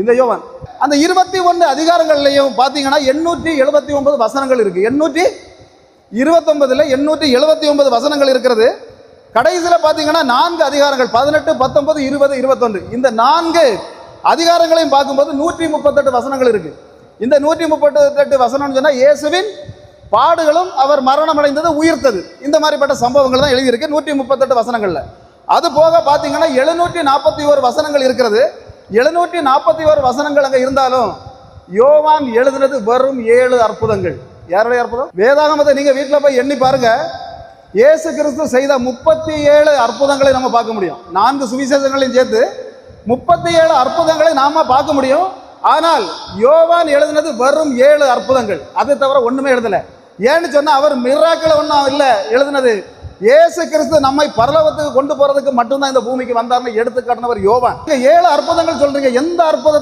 இந்த யோவான். அந்த இருபத்தி ஒன்று அதிகாரங்கள்லையும் பார்த்தீங்கன்னா எண்ணூற்றி எழுபத்தி ஒன்பது வசனங்கள் இருக்குது எண்ணூற்றி இருபத்தொன்பதில் எண்ணூற்றி எழுபத்தி ஒன்பது வசனங்கள் இருக்கிறது. கடைசியில் பார்த்தீங்கன்னா நான்கு அதிகாரங்கள் பதினெட்டு பத்தொன்பது இருபது இருபத்தொன்று இந்த நான்கு அதிகாரங்களையும் பார்க்கும்போது நூற்றி முப்பத்தெட்டு வசனங்கள் இருக்குது இந்த நூற்றி முப்பத்தெட்டு வசனம்னு சொன்னால் இயேசுவின் பாடுகளும் அவர் மரணம் அடைந்தது உயிர்த்தது. இந்த மாதிரிப்பட்ட சம்பவங்கள் தான் எழுதியிருக்கு நூற்றி முப்பத்தெட்டு வசனங்களில். அது போக பார்த்தீங்கன்னா எழுநூற்றி நாற்பத்தி ஒரு வசனங்கள் இருக்கிறது. எழுநூற்றி நாற்பத்தி ஒரு வசனங்கள் அங்கே இருந்தாலும் யோவான் எழுதுனது வெறும் ஏழு அற்புதங்கள். யாருடைய அற்புதம்? வேதாகமத்தை நீங்கள் வீட்டில் போய் எண்ணி பாருங்க. இயேசு கிறிஸ்து செய்த முப்பத்தி ஏழு அற்புதங்களை நம்ம பார்க்க முடியும். நான்கு சுவிசேஷங்களையும் சேர்த்து முப்பத்தி ஏழு அற்புதங்களை நாம பார்க்க முடியும். ஆனால் யோவான் எழுதினது வெறும் ஏழு அற்புதங்கள். அது தவிர ஒன்றுமே எழுதலை. ஏன்னு சொன்னால் அவர் மிராக்களை ஒன்றும் இல்லை எழுதினது. இயேசு கிறிஸ்து நம்மை பரலோகத்துக்கு கொண்டு போறதுக்கு மட்டும்தான் இந்த பூமிக்கு வந்தார்னு எடுத்து காட்டினவர் யோவான். ஏழு அற்புதங்கள் சொல்றீங்க. எந்த அற்புதத்தை